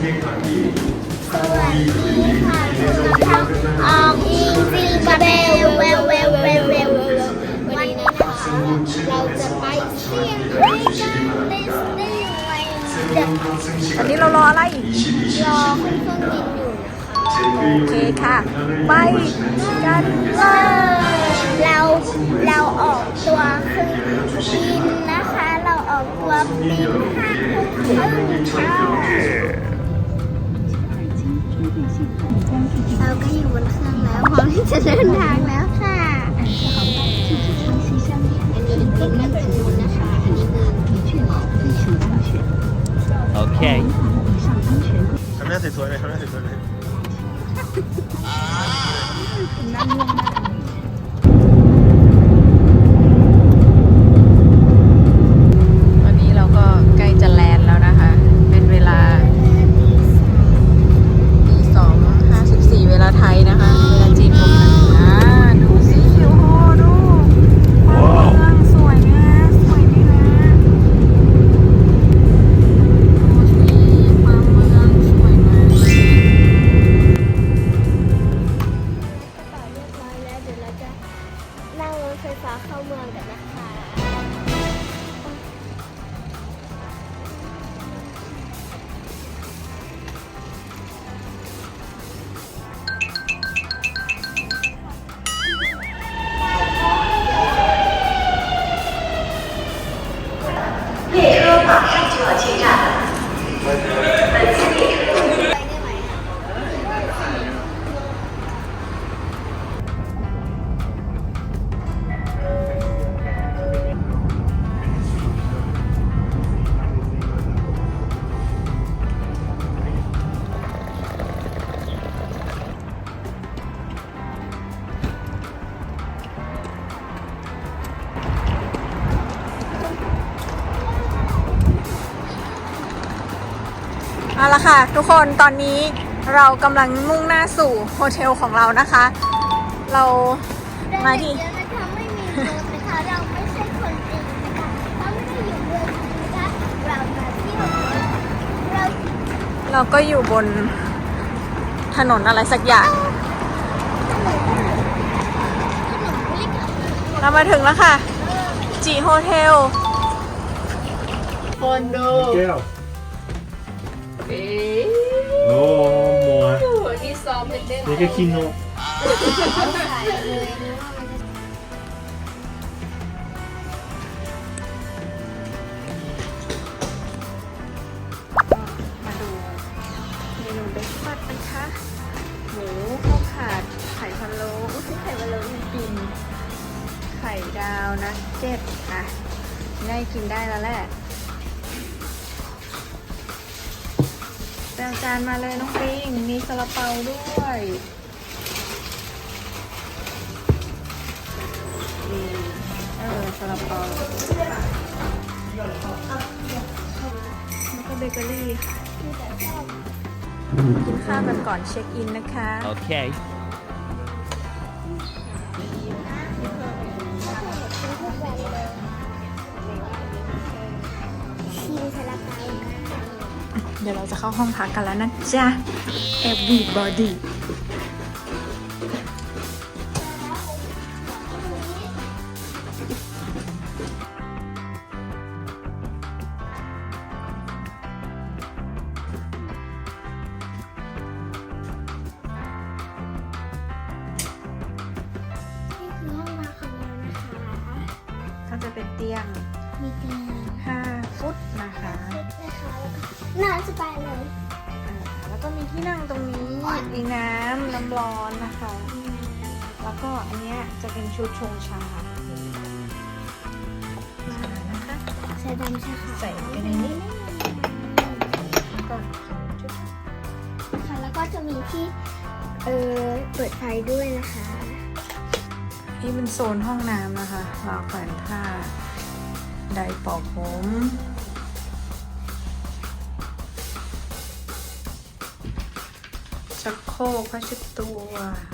สวัสดีค่ะออกอิงซิลบาเบลเวลเวลเวลเวลวันนี้นะคะเราจะไปเชียงรายกันดิสนีย์แลนด์อันนี้เรารออะไร รอเครื่องบินอยู่นะคะโอเคค่ะ ไปกันเลยเราเราออกตัวเครื่องบินนะคะ เราออกตัวบินห้าทุ่มครึ่ง เราก็อยู่บนเครื่องแล้วพร้อมที่จะเดินทางแล้วค่ะอันนี้เป็นนั่งทางนู้นนะคะอันนี้คือ Okay. ทำหน้าสวยๆเลยทำหน้าสวยๆเลยต เอาละค่ะ ทุกคนตอนนี้เรากำลังมุ่งหน้าสู่โฮเทลของเรานะคะ เรามาที่ เดี๋ยวนะคะไม่มีรถนะคะเราไม่ใช่คนเองนะคะเราไม่ได้อยู่เมืองจีนนะคะเรามาเที่ยวเราเราก็อยู่บนถนนอะไรสักอย่าง ขนมบุรีกับเรามาถึงแล้วค่ะ จีโฮเทล แก้ว โอ้มัวนี่ก็คิโนใส่เลยนะว่ามันจะมาดูเมนูเบรกฟาสต์นะคะ หมูข้าวผัดไข่พะโล้อุ้ยไข่พะโล้จริงๆไข่ดาวนะเจ็ดอะ ได้กินได้แล้วแหละ ปลจานมาเลยน้องปิงมีซาลาเปาด้วยเออซาลาเปาแล้วก็เบเกอรี่ค่ะกินข้าวกันก่อนเช็คอินนะคะ Okay. เดี๋ยวเราจะเข้าห้องพักกันแล้วนะจ๊ะ everybody นอนสบายเลย อ่าแล้วก็มีที่นั่งตรงนี้มีน้ำน้ำร้อนนะคะ แล้วก็อันเนี้ยจะเป็นชุดชงชาชานะคะ ใส่ดำใช่ค่ะใส่ไปในนี้แล้วก็ชุดค่ะแล้วก็จะมีที่เออเปิดไฟด้วยนะคะ นี่เป็นโซนห้องน้ำนะคะราวแขวนผ้าไดร์เป่าผม กผ้าเช็ดตัว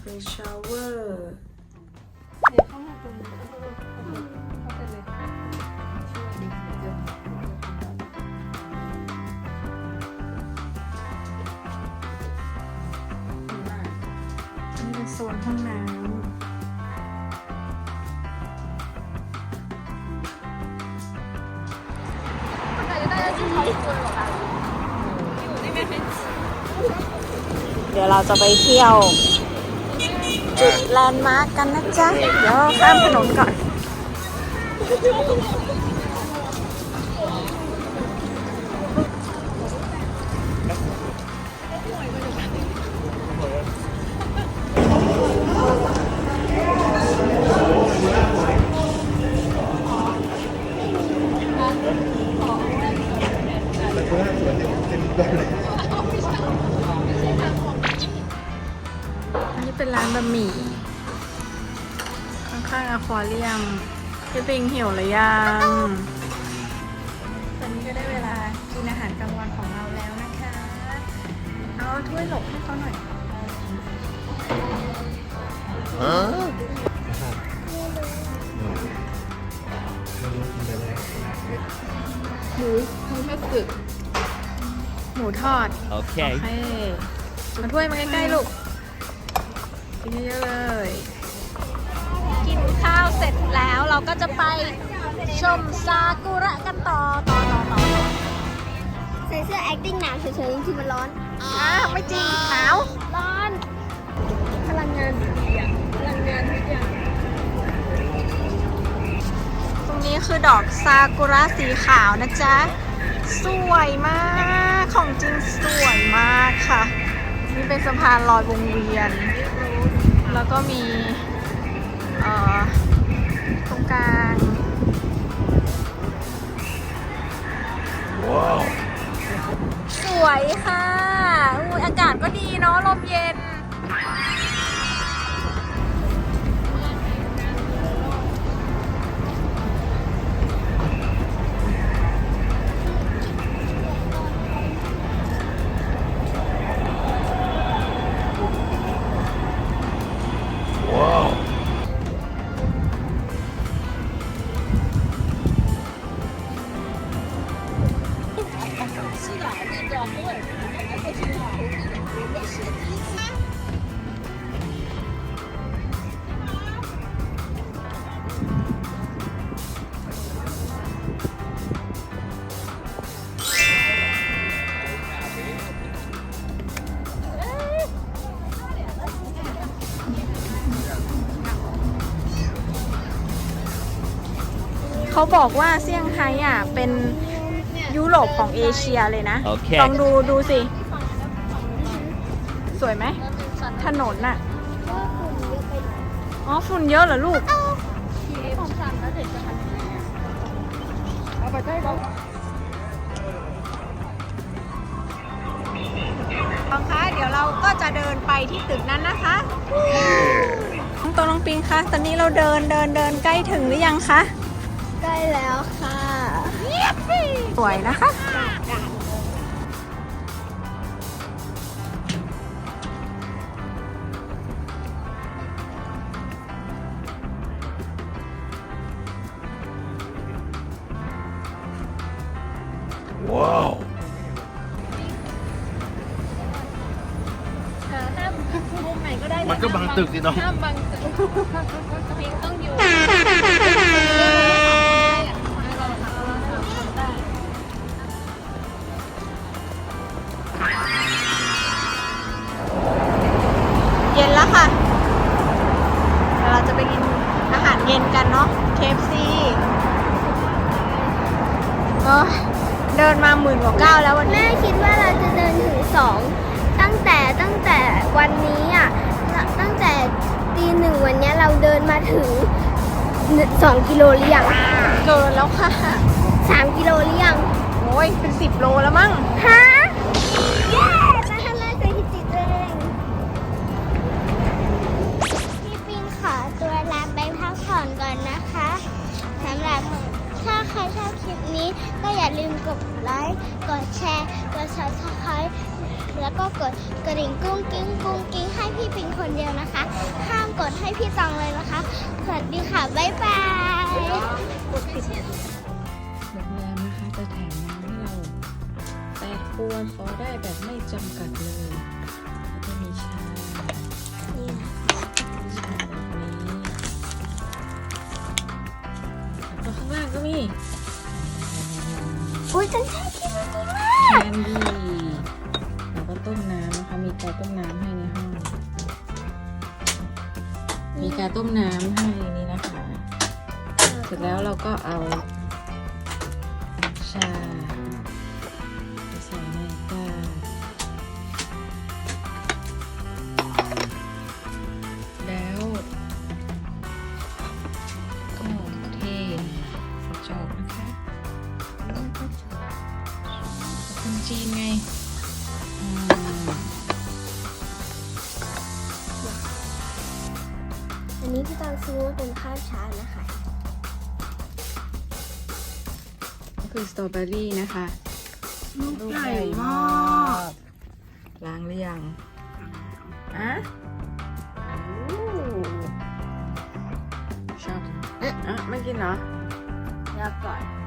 เบรชาวเวอร์นช่วยดึนนี้เป็นโซนห้องน้ำ เดี๋ยวเราจะไปเที่ยว จุดแลนด์มาร์กกันนะจ๊ะ เดี๋ยวข้ามถนนก่อน ข้างๆอควาเรียมพี่ปิงหิวหรือยังตอนนี้ก็ได้เวลากินอาหารกลางวันของเราแล้วนะคะ เอาถ้วยหลบให้เขาหน่อยหมูทงคัตสึหมูทอดโอเคมาถ้วยมาใกล้ๆลูกกินเยอะๆเลยกินข้าว เสร็จแล้วเราก็จะไปชมซากุระกันต่อต่อต่อต่อใส่เสื้อ acting หนาวเฉยๆจริงๆมันร้อนอ่าไม่จริงหนาวร้อน พลังงานดีอะพลังงานทุกอย่างตรงนี้คือดอกซากุระสีขาวนะจ๊ะ สวยมาก ของจริงสวยมากค่ะ นี่เป็นสะพานลอยวงเวียน แล้วก็มี เอ่อ ตรงกลางสวยค่ะอุ๊ยอากาศก็ดีเนาะลมเย็น เขาบอกว่าเซี่ยงไฮ้อะเป็นยุโรปของเอเชียเลยนะ โอเค ลองดูดูสิ สวยไหม ถนนน่ะ อ๋อ ฝุ่นเยอะเหรอลูกน้องคะเดี๋ยวเราก็จะเดินไปที่ตึกนั้นนะคะน้องโตน้องปิงคะ ตอนนี้เราเดินเดินเดินใกล้ถึงหรือยังคะ ใกล้แล้วค่ะ สวยนะคะ มันก็บังตึกสิน้องห้ามบังตึกพิงต้องอยู่เย็นแล้วค่ะเดี๋ยวเราจะไปกินอาหารเย็นกันเนาะ KFC เอ้ยเดินมาหมื่นกว่าก้าวแล้ววันแม่นี้ คิดว่าเราจะเดินถึงสอง ตั้งแต่ตั้งแต่วันนี้อะตั้งแต่ตีหนึ่งวันเนี้ยเราเดินมาถึงสองกิโลหรือยังเกินแล้วค่ะสามกิโลหรือยังโอ้ยเป็นสิบโลแล้วมั้งฮะ ให้พี่ตองเลยนะคะ สวัสดีค่ะ บ๊ายบายกดติดโรงแรมนะคะจะแถมน้ำให้เราแต่ควรขอได้แบบไม่จำกัดเลยจะมีชาชาแบบนี้ข้างล่างก็มีอุ้ยฉันชอบกินอันนี้มากแคนดี้แล้วก็ต้มน้ำนะคะ มีเตาต้มน้ำให้ในห้อง มีกาต้มน้ำให้นี่นะคะ เสร็จแล้วเราก็เอาชา นนี้พี่ตังซื้อมาเป็นข้าวเช้านะคะก็คือสตรอเบอรี่นะคะลูกใหญ่มากล้างหรือยังอะโอ้ชอบอะไม่กินเหรอแล้วก่อน